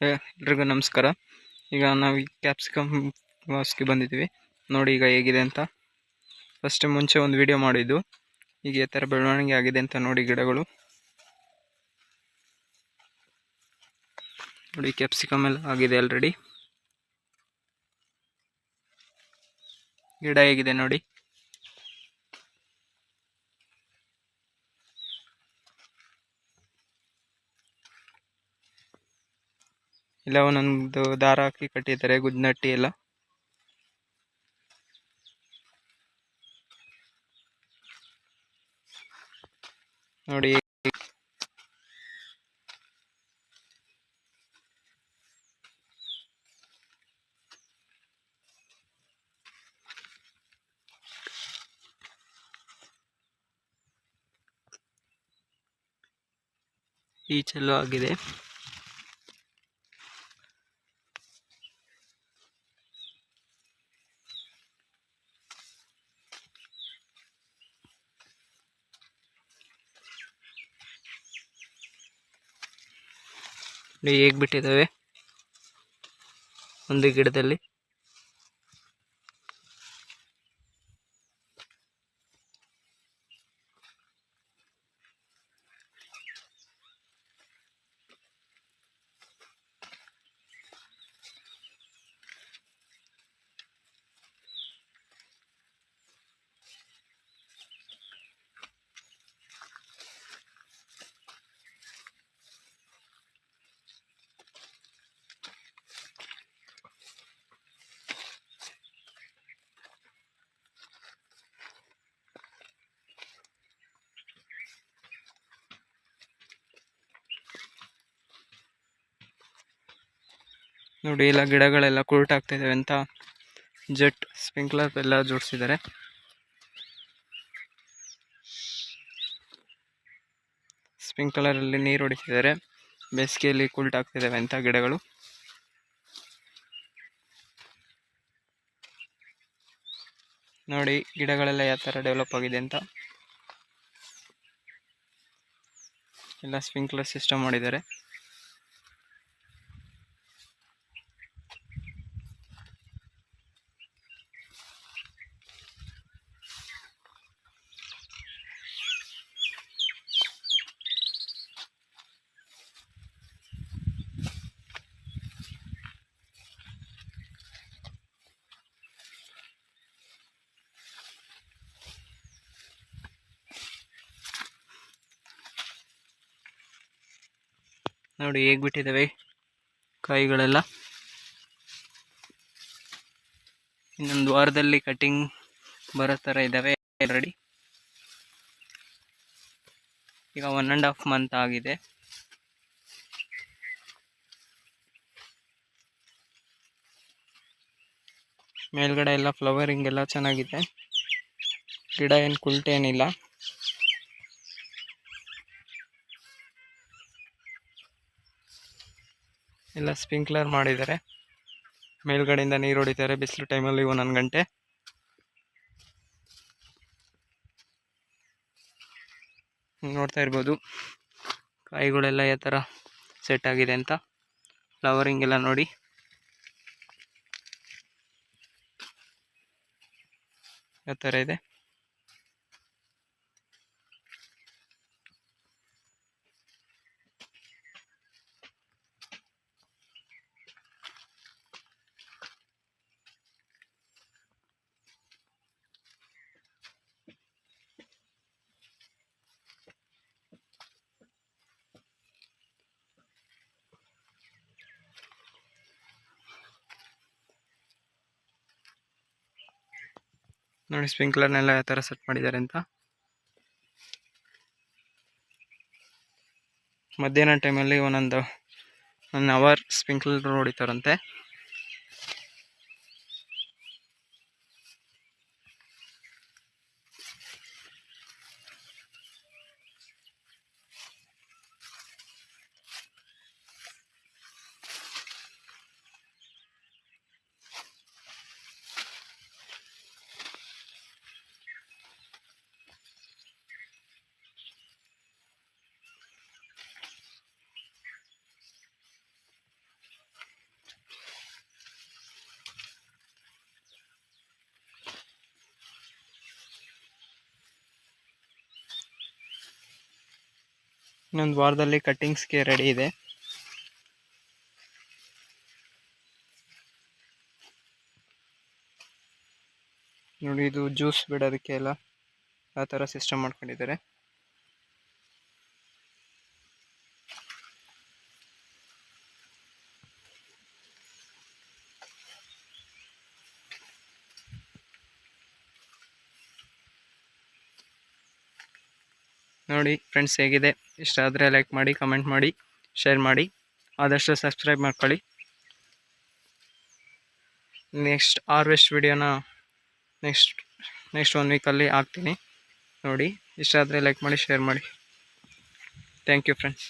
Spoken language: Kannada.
ಎಲ್ರಿಗೂ ನಮಸ್ಕಾರ. ಈಗ ನಾವು ಈ ಕ್ಯಾಪ್ಸಿಕಮ್ ವಾಸ್ಗೆ ಬಂದಿದ್ದೀವಿ. ನೋಡಿ ಈಗ ಹೇಗಿದೆ ಅಂತ. ಫಸ್ಟ್ ಮುಂಚೆ ಒಂದು ವಿಡಿಯೋ ಮಾಡಿದ್ದು. ಈಗ ಈ ಥರ ಬೆಳವಣಿಗೆ ಆಗಿದೆ ಅಂತ ನೋಡಿ ಗಿಡಗಳು. ನೋಡಿ ಕ್ಯಾಪ್ಸಿಕಮ್ ಎಲ್ಲ ಆಗಿದೆ ಆಲ್ರೆಡಿ ಗಿಡ ಹೇಗಿದೆ ನೋಡಿ. ಇಲ್ಲ ಒಂದೊಂದು ದಾರ ಹಾಕಿ ಕಟ್ಟಿದ್ದಾರೆ ಗುದ್ನಟ್ಟಿ ಎಲ್ಲ. ನೋಡಿ. ಈಚೆಲ್ಲೂ ಆಗಿದೆ. ಹೇಗೆ ಬಿಟ್ಟಿದ್ದಾವೆ ಒಂದು ಗಿಡದಲ್ಲಿ. ನೋಡಿ ಎಲ್ಲ ಗಿಡಗಳೆಲ್ಲ ಕುರುಟಾಗ್ತಾ ಇದಾವೆ ಅಂತ ಜೆಟ್ ಸ್ಪ್ರಿಂಕ್ಲರ್ ಎಲ್ಲ ಜೋಡಿಸಿದ್ದಾರೆ. ಸ್ಪ್ರಿಂಕ್ಲರ್ ಅಲ್ಲಿ ನೀರು ಹೊಡಿತಿದ್ದಾರೆ. ಬೇಸಿಗೆಯಲ್ಲಿ ಕುಲ್ಟಾಗ್ತಿದ್ದಾವೆ ಅಂತ ಗಿಡಗಳು. ನೋಡಿ, ಗಿಡಗಳೆಲ್ಲ ಯಾವ ಥರ ಡೆವಲಪ್ ಆಗಿದೆ ಅಂತ. ಎಲ್ಲ ಸ್ಪ್ರಿಂಕ್ಲರ್ ಸಿಸ್ಟಮ್ ಮಾಡಿದ್ದಾರೆ. ನೋಡಿ ಹೇಗೆ ಬಿಟ್ಟಿದ್ದಾವೆ ಕಾಯಿಗಳೆಲ್ಲ. ಇನ್ನೊಂದು ವಾರದಲ್ಲಿ ಕಟಿಂಗ್ ಬರೋ ಥರ ಇದ್ದಾವೆ ಆಲ್ರೆಡಿ ಈಗ ಒನ್ ಆ್ಯಂಡ್ ಹಾಫ್ ಮಂತ್ ಆಗಿದೆ. ಮೇಲ್ಗಡೆ ಎಲ್ಲ ಫ್ಲವರಿಂಗ್ ಎಲ್ಲ ಚೆನ್ನಾಗಿದೆ. ಗಿಡ ಏನು ಕುಲ್ಟೆ ಎಲ್ಲ ಸ್ಪ್ರಿಂಕ್ಲರ್ ಮಾಡಿದ್ದಾರೆ. ಮೇಲ್ಗಡೆಯಿಂದ ನೀರು ಹೊಡಿತಾರೆ. ಬಿಸಿಲು ಟೈಮಲ್ಲಿ ಒಂದೊಂದು ಗಂಟೆ. ನೋಡ್ತಾ ಇರ್ಬೋದು. ಕಾಯಿಗಳೆಲ್ಲ ಯಾವ ಥರ ಸೆಟ್ ಆಗಿದೆ ಅಂತ. ಫ್ಲವರಿಂಗ್ ಎಲ್ಲ ನೋಡಿ. ಯಾವ ಥರ ಇದೆ? ನೋಡಿ ಸ್ಪ್ರಿಂಕ್ಲರ್ನೆಲ್ಲ ಯಾವ ಥರ ಸೆಟ್ ಮಾಡಿದ್ದಾರೆ ಅಂತ. ಮಧ್ಯಾಹ್ನ ಟೈಮಲ್ಲಿ ಒಂದೊಂದು ಒನ್ ಅವರ್ ಸ್ಪ್ರಿಂಕ್ಲರ್ ಹೊಡಿತಾರಂತೆ. ಇನ್ನೊಂದು ವಾರದಲ್ಲಿ ಕಟ್ಟಿಂಗ್ಸ್ಗೆ ರೆಡಿ ಇದೆ. ನೋಡಿ ಇದು ಜ್ಯೂಸ್ ಬಿಡೋದಕ್ಕೆ ಎಲ್ಲ ಆ ಥರ ಸಿಸ್ಟಮ್ ಮಾಡ್ಕೊಂಡಿದ್ದಾರೆ. ನೋಡಿ ಫ್ರೆಂಡ್ಸ್ ಹೇಗಿದೆ? ಇಷ್ಟ ಆದರೆ ಲೈಕ್ ಮಾಡಿ ಕಮೆಂಟ್ ಮಾಡಿ ಶೇರ್ ಮಾಡಿ. ಆದಷ್ಟು ಸಬ್ಸ್ಕ್ರೈಬ್ ಮಾಡ್ಕೊಳ್ಳಿ. ನೆಕ್ಸ್ಟ್ ಹಾರ್ವೆಸ್ಟ್ ವಿಡಿಯೋನ ನೆಕ್ಸ್ಟ್ ನೆಕ್ಸ್ಟ್ ಒನ್ ವೀಕಲ್ಲಿ ಹಾಕ್ತೀನಿ. ನೋಡಿ, ಇಷ್ಟ ಆದರೆ ಲೈಕ್ ಮಾಡಿ ಶೇರ್ ಮಾಡಿ. Thank you friends